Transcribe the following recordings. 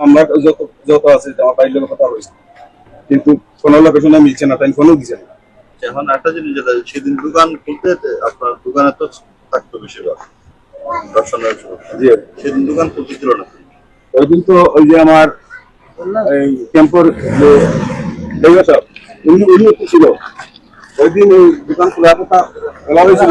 আমরা যত যত আছে আমার বাড়ির লোকের কথা হয়েছে কিন্তু কোনো লোকেশনে মিলছে না তাই ফোনও দিছে না এখন একটা জিনিস যেটা সেদিন দোকান খুলতে আপনার দোকানে তো থাকতো বেশিরভাগ। দর্শনের জি। সেদিন দোকান খুলতে ছিল না। ওই দিন তো ওই যে আমার এই ক্যাম্পর যে উনি উনি একটু ছিল। ওই দিন ওই দোকান খোলার কথা বলা হয়েছিল।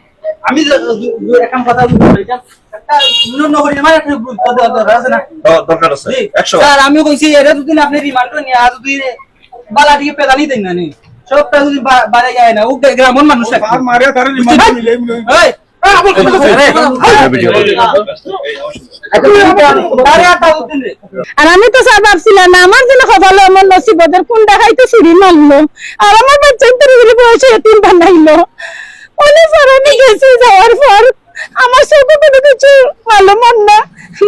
আমি যে কথা বলব এটা একটা উন্নয়ন নগরী আমার একটা গুরুত্ব দেওয়ার দরকার আছে না? দরকার আছে। জি, একশো। স্যার আমি কইছি এটা যদি আপনি রিমান্ড নিয়ে আজ যদি বালা দিয়ে পেদানি দেন না সবটা যদি বা- বাড়ে যায় না ও গ্রামের মানুষ মারে তারা রিমান্ড মিলে এই, এই, আপনি কি করছেন? আরে, আমি তো স্যার ভাবছিলাম না আমার জন্য কপালে আমার নসিবদের কোন দেখাইতে চুরি মারলো। আর আমার বাচ্চা বয়সে তিন বানাইলো অনেক স্যার আমি গেছি যাওয়ার পর। আমার চোখে কোনো কিছু ভালো মন না।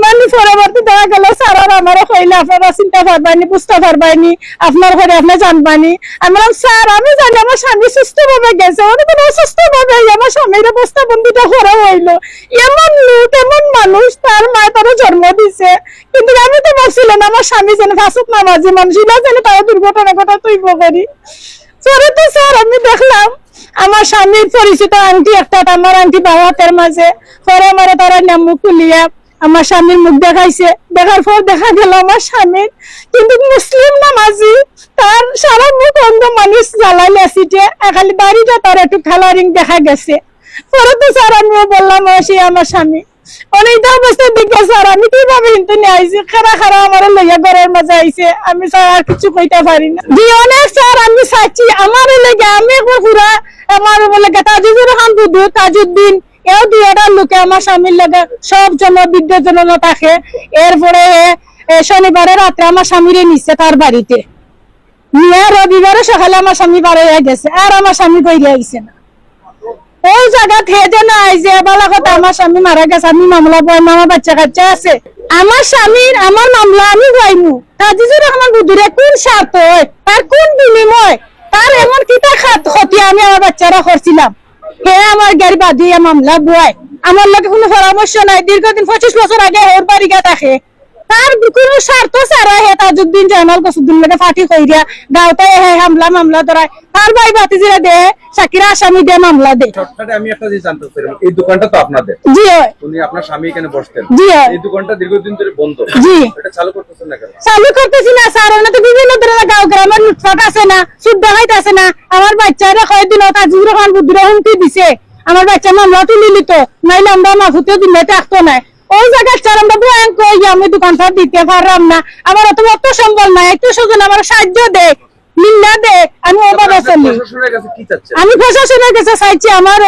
মানে পরবর্তী দেখা গেল, স্যার, আর আমারও কইলে আপনারা চিন্তা পারবানি বুঝতে পারবানি আপনার ঘরে আপনি জানবানি আমি বললাম, স্যার, আমি জানি আমার স্বামী সুস্থ ভাবে গেছে। উনি তো অসুস্থ ভাবে আমার স্বামীর অবস্থা বন্দিটা করা হইল। এমন লোক, এমন মানুষ, তার মা তার জন্ম দিছে। কিন্তু আমি তো ভাবছিলাম, আমার স্বামী যেন ফাঁসুক নামাজি মানুষ না যেন তাও দুর্ঘটনা কথা তুইব করি পরে তো স্যার, আমি দেখলাম আমার স্বামীর পরিচিত আংটি একটা আমার আংটি বাবাতের মাঝে। পরে মারে তারা নামু খুলিয়া আমার স্বামীর মুখ দেখাইছে। দেখার পর দেখা গেল আমার স্বামীর। কিন্তু মুসলিম নামাজি, তার সারা মুখ অন্ধ মানুষ জ্বালাইলে সিটে খালি বাড়িটা তার একটু খেলারিং দেখা গেছে। পরে তো স্যার আমিও বললাম সে আমার স্বামী। অনেকটা অবস্থা দিকে স্যার, আমি কীভাবে কিন্তু নিয়ে আইছি? খারা খারা আমার লইয়া ঘরের মাঝে আইছে, আমি স্যার আর কিছু কইতে পারি না। জি অনেক স্যার, আমি চাচ্ছি আমার লেগে আমি একবার পুরা আমার বলে তাজুজুর খান বুধু তাজুদ্দিন, এও দুইটা লোকে আমার স্বামীর লাগে সব জন বিদ্যুৎ থাকে। এরপরে শনিবারে রাত্রে আমার স্বামীরে নিচ্ছে তার বাড়িতে। নিয়ে রবিবারে সকালে আমার স্বামী বাড়ি গেছে, আর আমার স্বামী বাইরে আইছে না। ওই জায়গা থেকে না আই যে বলা আমার স্বামী মারা গেছে, আমি মামলা বইম আমার বাচ্চা কাচ্চা আছে। আমার স্বামীর আমার মামলা আমি বইমু তাজিজুর রহমান বুধুরে কোন স্বার্থ তার কোন বিনিময় তার এমন কিতা খাত ক্ষতি আমি আমার বাচ্চারা করছিলাম। হে আমার গাড়ি বাঁধিয়ে মামলা বয় আমার লোকে কোনো পরামর্শ নাই। দীর্ঘদিন পঁচিশ বছর আগে ওর বাড়ি গা থাকে তার কোনো স্বার্থ ছাড়া হে তাজুদ্দিন জামাল কসুদ্দিন লোকে ফাটি কইরা গাওতে হে হামলা মামলা ধরায়। তার ভাই ভাতিজিরা দে সাকিরা আসামি দে মামলা দে। শর্টকাটে আমি একটা জিনিস জানতে চাইলাম এই দোকানটা তো আপনাদের। জি হয়। উনি আপনার স্বামী এখানে বসতেন। জি হয়। এই দোকানটা দীর্ঘদিন ধরে বন্ধ। জি। এটা চালু করতেছেন না কেন? চালু করতেছি না স্যার। ওনা তো বিভিন্ন ধরনের গাঁও গ্রামের লুটপাট আছে না সুদ দেখাইতে আছে না। আমার বাচ্চারা কয়েকদিন তাজির রহমান বুদ্ধুর হুমকি দিছে। আমার বাচ্চা মামলা তুলি নিত নাইলে আমরা মাফুতে দিলে থাকতো না ওই জায়গায় স্যার আমরা ব্যাংক কই আমি দোকানটা দিতে পারলাম না। আমার অত অত সম্বল নাই একটু সুজন আমার সাহায্য দে আমি চলি। আমি প্রশাসনের কাছে চাইছি আমার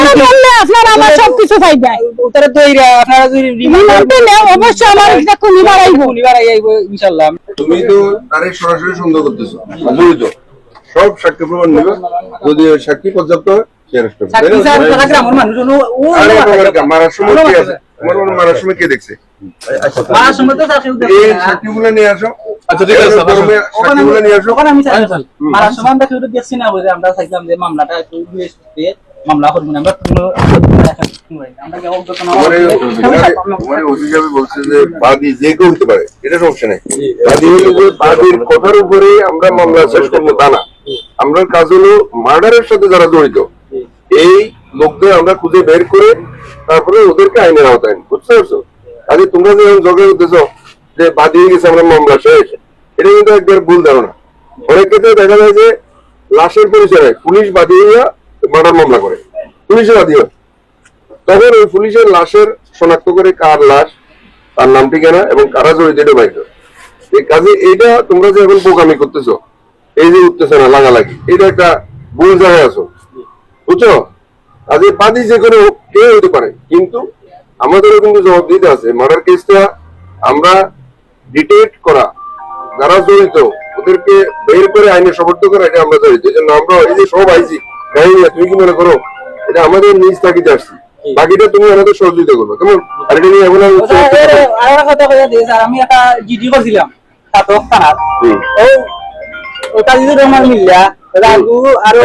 রহমান নায়ক রাজু তুমি তো তারে সরাসরি সন্দেহ করতেছো। সব সাক্ষী প্রমাণ নিবে। যদি ওই সাক্ষী পর্যাপ্ত মারার সময় কে দেখছে? সাক্ষীগুলো নিয়ে আসো। আচ্ছা ঠিক আছে সাক্ষীগুলো নিয়ে আসো। আমি চাই মারার সময় আমরা দেখছি না বুঝে আমরা চাইছিলাম যে মামলাটা মামলা করব না আমরা কোনো আমরা কেউ অজ্ঞাত না তোমার এই- তোমার- তোমার এই ওসি সাহেব বলছে যে বাদী যে কেউ হতে পারে এটা সমস্যা নেই। বাদী হলো যে বাদীর কথার উপরে আমরা মামলা শেষ করব তা না। আমরা কাজ হলো মার্ডারের সাথে যারা জড়িত এই লোকদের আমরা খুঁজে বের করে তারপরে ওদেরকে আইনের আওতায়। বুঝতে পারছ? আগে তোমরা যে জগে উঠতেছো যে বাদী হয়ে গেছে আমরা মামলা শেষ এটা কিন্তু একবার ভুল ধারণা। অনেক ক্ষেত্রে দেখা যায় যে লাশের পরিচয়ে পুলিশ বাদী হইয়া মার্ডার মামলা করে। পুলিশে বাদী তখন ওই পুলিশের লাশের শনাক্ত করে কার লাশ, তার নাম ঠিকানা এবং কারা জড়িত এটা বাইর এই কাজে এইটা তোমরা যে এখন বোকামি করতেছো, এই যে উঠতেছে না লাগালাগি এটা একটা ভুল জায়গায় আছো। বুঝছ? কাজে বাদী যে কোনো কে হতে পারে। কিন্তু আমাদেরও কিন্তু জবাব দিতে আছে মার্ডার কেসটা আমরা ডিটেক্ট করা, যারা জড়িত, ওদেরকে বের করে আইনে সমর্থ করা, এটা আমরা জড়িত। এই জন্য আমরা এই যে সব আইছি গাড়ি নিয়ে তুমি কি মনে করো? এটা আমাদের নিজ তাকিতে আসছি বাকিটা তুমি আমাদের সহযোগিতা করব। কেমন? আর এটা নিয়ে এখন আর ওটা এর আর একটা কথা কইয়া দিই স্যার আমি একটা জিডি করছিলাম সাতক থানার ও ও তাজিদুর রহমান মিল্লা রাগু আর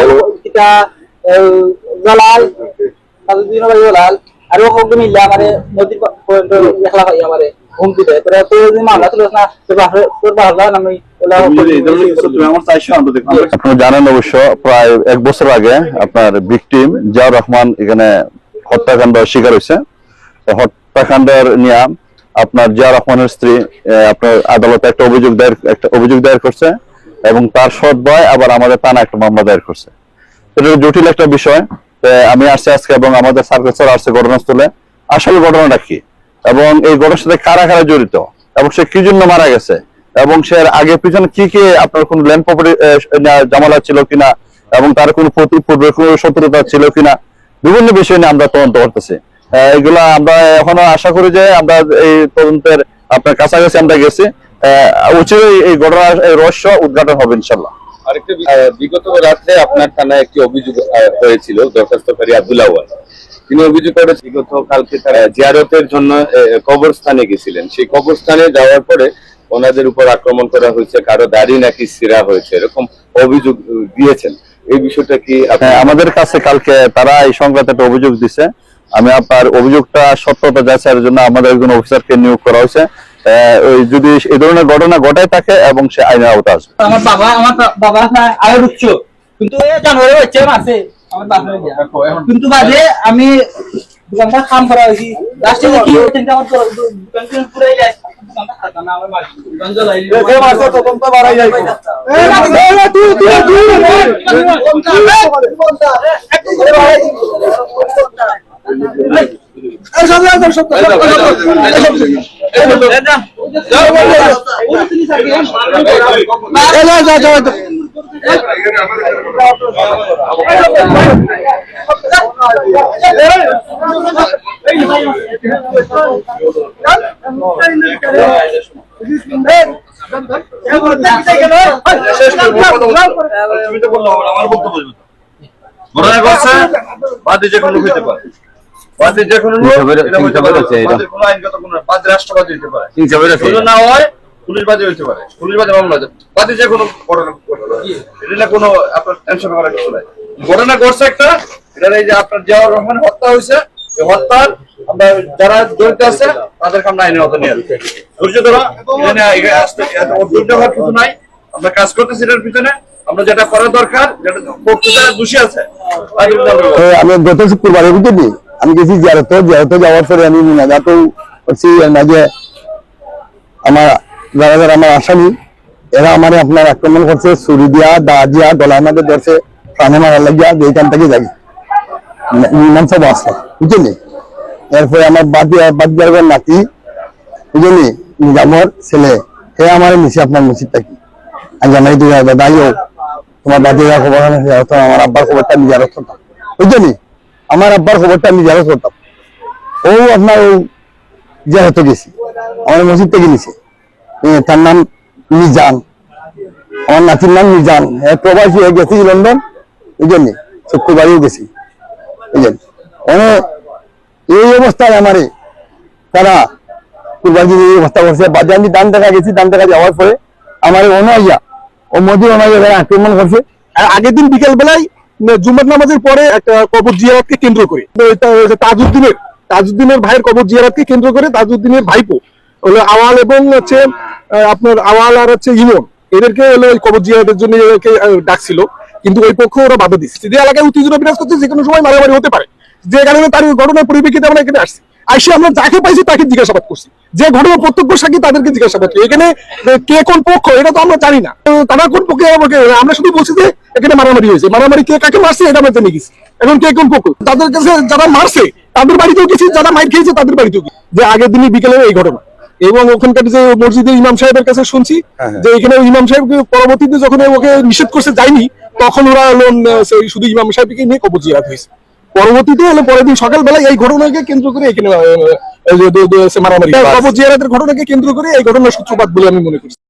কিটা জালাল তাজিদুর রহমান জালাল আর ও মিল্লা আমারে নদী একলা ভাই আমারে। হুমকি দেয় তোরা তো যদি মামলা তুলিস না তোর আমি আপনারা জানেন অবশ্য প্রায় এক বছর আগে আপনার ভিকটিম জিয়াউর রহমান এখানে হত্যাকাণ্ড শিকার হয়েছে। হত্যাকাণ্ডের নিয়ে আপনার জিয়া রহমানের স্ত্রী আপনার আদালতে একটা অভিযোগ দায়ের একটা অভিযোগ দায়ের করছে এবং তার সৎ ভাই আবার আমাদের থানা একটা মামলা দায়ের করছে। এটা জটিল একটা বিষয়। আমি আসছি আজকে এবং আমাদের সার্কেল স্যার আসছে ঘটনাস্থলে। আসলে ঘটনাটা কি? এবং এই ঘটনার সাথে কারা কারা জড়িত? এবং সে কি জন্য মারা গেছে? এবং সে আগে পিছনে কি কি আপনার কোন ল্যান্ড প্রপার্টি জামালা ছিল কিনা? এবং তার কোনো শত্রুতা ছিল কিনা? বিভিন্ন বিষয় নিয়ে আমরা তদন্ত করতেছি। এগুলা আমরা এখনও আশা করি যে আমরা এই তদন্তের আপনার কাছাকাছি আমরা গেছি। উচিত এই ঘটনার রহস্য উদ্ঘাটন হবে ইনশাল্লাহ আরেকটা বিগত রাত্রে আপনার থানায় একটি অভিযোগ হয়েছিল দরখাস্তকারী আব্দুল আওয়াল তিনি অভিযোগ করে বিগত কালকে তারা জিয়ারতের জন্য কবরস্থানে গেছিলেন। সেই কবরস্থানে যাওয়ার পরে ওনাদের উপর আক্রমণ করা হয়েছে কারও দাড়ি নাকি সিরা হয়েছে এরকম অভিযোগ দিয়েছেন। এই বিষয়টা কি হ্যাঁ আমাদের কাছে কালকে তারা এই সংক্রান্ত একটা অভিযোগ দিছে। আমি আপনার অভিযোগটা সত্যতা যাচাইয়ের জন্য আমাদের একজন অফিসারকে নিয়োগ করা হয়েছে। আহ, যদি এই ধরনের ঘটনা ঘটাই থাকে এবং সে আইনের আওতা আসবে। আমার বাবা আমার বাবা আগে উচ্চ কিন্তু জানুয়ারি হচ্ছে বাবা কিন্তু বাদে আমি দোকানটা কাম করা হয়েছি লাস্টে কি হয়েছে আমার দোকান পুরাই যায় না আমার বক্তব্য ঘটনা বাদী যে কোনো হইতে পারে বাদী যে কোনো লোক, এটা হইতে পারে। বাদীর কোনো আইনগত কোনো। বাদী রাষ্ট্রবাদী হইতে পারে না হয় পুলিশ বাদী হইতে পারে, পুলিশ বাদী মামলা। যে কোনো ঘটনা কোনো আপনার টেনশন করার কিছু নাই। ঘটনা ঘটছে একটা এটা এই যে আপনার জিয়াউর রহমান হত্যা হয়েছে আমরা কাজ করতেছি এটার পিছনে। আমরা যেটা করা দরকার, যেটা দোষী আছে আমি গত শুক্রবারে আমি গেছি জিয়ারত জিয়ারত যাওয়ার পরে আমি মুনাজাত করছি আমার যারা যারা আমার আসামি, এরা আমার আপনার আক্রমণ করছে, ছুরি দিয়া, দা দিয়া, গলার মাঝে ধরছে প্রাণে মারা লাগিয়া যে এখান থেকে যাই। মীমাংসা আসলো বুঝলি এরপরে আমার বাদ বাদ দিয়ার নাতি বুঝলি নিজামর ছেলে, হে আমার নিচে আপনার মসজিদটা কি? আজ আমার দুই দাদাইও তোমার দাদিরা খবর আমার আব্বার খবরটা জারত করতাম। বুঝলি আমার আব্বার খবরটা জারত করতাম। ও আপনার, ও জারত গেছি, আমার মসজিদ থেকে নিছে তার নাম মিজান। আমার নাতির নাম মিজান। হ্যাঁ প্রবাসী হয়ে গেছি লন্ডন বুঝলি শুক্রবারেও গেছি বুঝলি মানে এই অবস্থায় আমারে তারা কুরবানি এই অবস্থা করছে। বাজার দান দেখা গেছি দান দেখা যাওয়ার পরে আমার অনাইয়া ও মোদি অনাইয়া আক্রমণ করছে। আর আগের দিন বিকেল বেলায় নামাজের পরে একটা কবর জিয়ারতকে কেন্দ্র করে। তাজউদ্দিনের তাজউদ্দিনের ভাইয়ের কবর জিয়ারতকে কেন্দ্র করে তাজউদ্দিনের ভাইপো হলো আওয়াল এবং হচ্ছে আপনার আওয়াল আর হচ্ছে ইমন। এদেরকে হলো ওই কবর জিয়ারতের জন্য এদেরকে ডাকছিল। কিন্তু ওই পক্ষ ওরা বাধা দিচ্ছে যে এলাকায় উত্তেজনা বিরাজ করছে, যে কোনো সময় মারামারি হতে পারে। যে কারণে তার ঘটনার পরিপ্রেক্ষিতে আমরা এখানে আসছি। আসি আমরা যাকে পাইছি তাকে জিজ্ঞাসাবাদ করছি। যে ঘটনা প্রত্যক্ষ সাক্ষী তাদেরকে জিজ্ঞাসাবাদ করি এখানে কে কোন পক্ষ, এটা তো আমরা জানি না। তারা কোন পক্ষে আমরা শুধু বলছি যে এখানে মারামারি হয়েছে। মারামারি কে কাকে মারছে, এটা আমরা জেনে গেছি। এখন কে কোন পক্ষ। তাদের কাছে যারা মারছে, তাদের বাড়িতেও গেছি, যারা মাইর খেয়েছে, তাদের বাড়িতেও গেছি। যে আগের দিনই বিকেলে এই ঘটনা। এবং ওখানকার যে মসজিদের ইমাম সাহেবের কাছে শুনছি যে এখানে ইমাম সাহেব পরবর্তীতে যখন ওকে নিষেধ করছে যায়নি তখন ওরা শুধু ইমাম সাহেবকে নিয়ে কবর জিয়াত হয়েছে। পরবর্তীতে হলে পরের দিন সকালবেলায় এই ঘটনাকে কেন্দ্র করে এখানে মারামারি কবর জিয়ারাতের ঘটনাকে কেন্দ্র করে এই ঘটনার সূত্রপাত বলে আমি মনে করছি